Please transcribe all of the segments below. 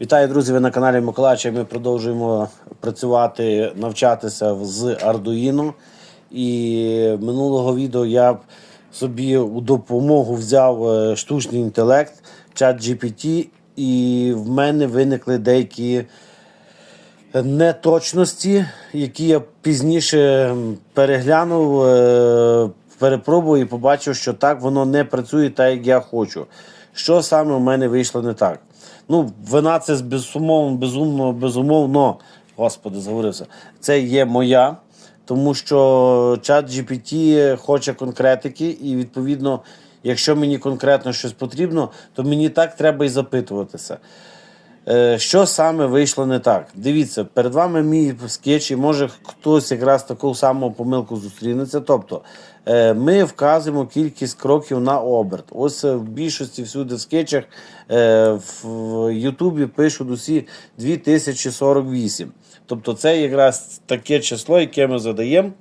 Вітаю, друзі! Ви на каналі Миколаївича. Ми продовжуємо працювати, навчатися з Arduino. І минулого відео я собі у допомогу взяв е, штучний інтелект, чат GPT, і в мене виникли деякі неточності, які я пізніше переглянув, е, перепробував і побачив, що так воно не працює так, як я хочу. Що саме в мене вийшло не так? Ну, вина це безумовно, безумно, безумовно, господи, заговорився. Це є моя, тому що чат GPT хоче конкретики, і відповідно, якщо мені конкретно щось потрібно, то мені так треба і запитуватися. Е, Що саме вийшло не так? Дивіться, перед вами мій скетч, і може хтось якраз таку саму помилку зустрінеться. Тобто е, ми вказуємо кількість кроків на оберт. Ось е, в більшості всюди в скетчах в Ютубі пишуть усі 2048. Тобто це якраз таке число, яке ми задаємо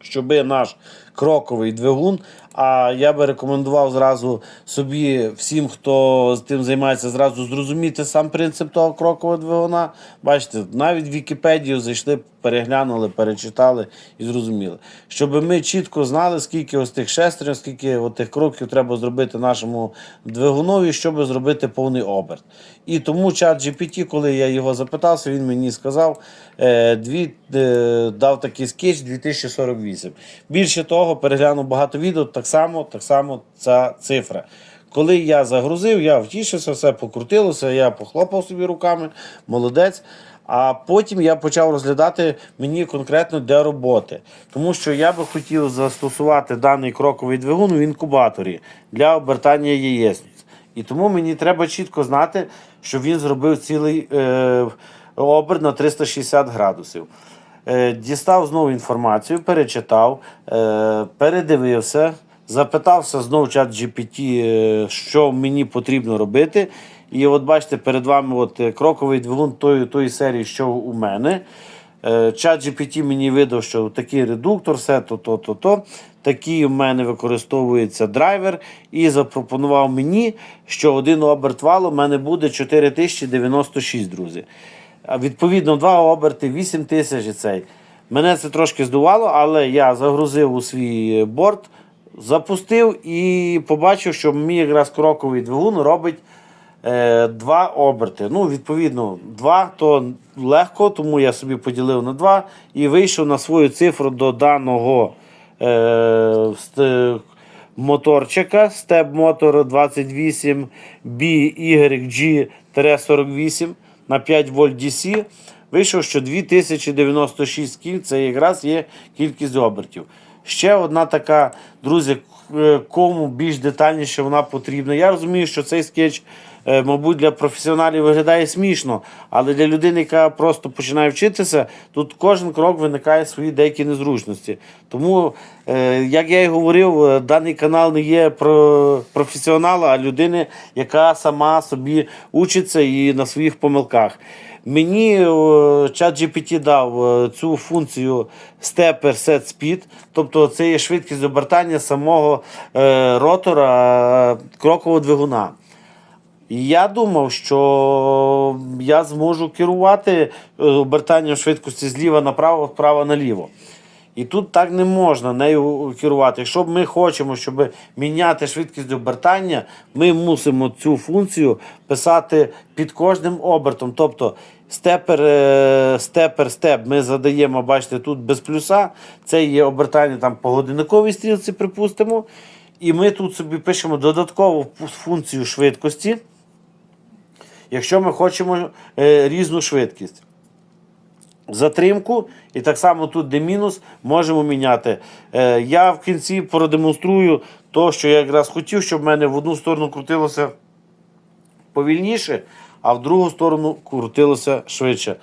щоб наш кроковий двигун. А я би рекомендував зразу собі, всім, хто з тим займається, зразу зрозуміти сам принцип того крокового двигуна. Бачите, навіть в Вікіпедію зайшли, переглянули, перечитали і зрозуміли. Щоб ми чітко знали, скільки ось тих шестерень, скільки от тих кроків треба зробити нашому двигунові, щоб зробити повний оберт. І тому чат GPT, коли я його запитався, він мені сказав, е, дві, е, дав такий скетч 2048. Більше того, переглянув багато відео, так само, так само ця цифра. Коли я загрузив, я втішився, все покрутилося, я похлопав собі руками, молодець. А потім я почав розглядати мені конкретно для роботи. Тому що я би хотів застосувати даний кроковий двигун в інкубаторі для обертання яєчниць. І тому мені треба чітко знати, що він зробив цілий е, оберт на 360 градусів. Е, дістав знову інформацію, перечитав, е, передивився, запитався знову чат GPT, е, що мені потрібно робити. І от бачите, перед вами от кроковий двигун тої, тої серії, що у мене. Чат GPT мені видав, що такий редуктор, все то, то, то, то. Такий у мене використовується драйвер, і запропонував мені, що один оберт валу у мене буде 4096, друзі. Відповідно, два оберти 8000 і цей. Мене це трошки здувало, але я загрузив у свій борт, запустив і побачив, що мій якраз кроковий двигун робить е, два оберти. Ну, відповідно, два то легко, тому я собі поділив на два і вийшов на свою цифру до даного е, моторчика Step Motor 28 BYG-48 на 5 вольт DC. Вийшов, що 2096 кіль це якраз є кількість обертів. Ще одна така, друзі, е, кому більш детальніше вона потрібна. Я розумію, що цей скетч, мабуть, для професіоналів виглядає смішно, але для людини, яка просто починає вчитися, тут кожен крок виникає свої деякі незручності. Тому, е, як я і говорив, е, даний канал не є про професіонала, а людини, яка сама собі учиться і на своїх помилках. Мені чат GPT дав е, цю функцію Stepper Set Speed, тобто це є швидкість обертання самого е, ротора е, крокового двигуна. І Я думав, що я зможу керувати е, обертанням швидкості зліва направо, вправо наліво. І тут так не можна нею керувати. Якщо ми хочемо, щоб міняти швидкість обертання, ми мусимо цю функцію писати під кожним обертом. Тобто степер, е, степер, степ ми задаємо, бачите, тут без плюса. Це є обертання там по годинниковій стрілці, припустимо. І ми тут собі пишемо додаткову функцію швидкості, якщо ми хочемо е, різну швидкість затримку, і так само тут, де мінус, можемо міняти. Е, я в кінці продемонструю то, що я якраз хотів, щоб в мене в одну сторону крутилося повільніше, а в другу сторону крутилося швидше.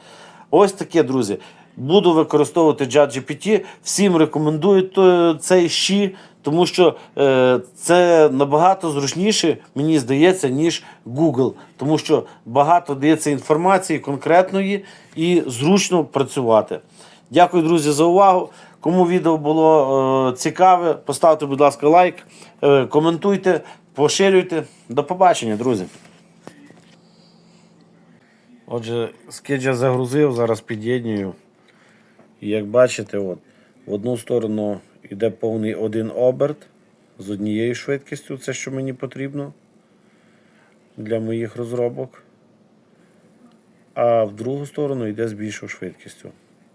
Ось таке, друзі. Буду використовувати JetGPT. Всім рекомендую цей щі, тому що е, це набагато зручніше, мені здається, ніж Google. Тому що багато дається інформації конкретної і зручно працювати. Дякую, друзі, за увагу. Кому відео було е, цікаве, поставте, будь ласка, лайк, е, коментуйте, поширюйте. До побачення, друзі. Отже, скетч я загрузив, зараз під'єднюю. І як бачите, от, в одну сторону йде повний один оберт з однією швидкістю, це що мені потрібно для моїх розробок. А в другу сторону йде з більшою швидкістю.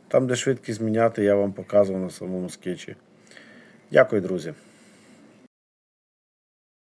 Там, де швидкість міняти, я вам показував на самому скетчі. Дякую, друзі.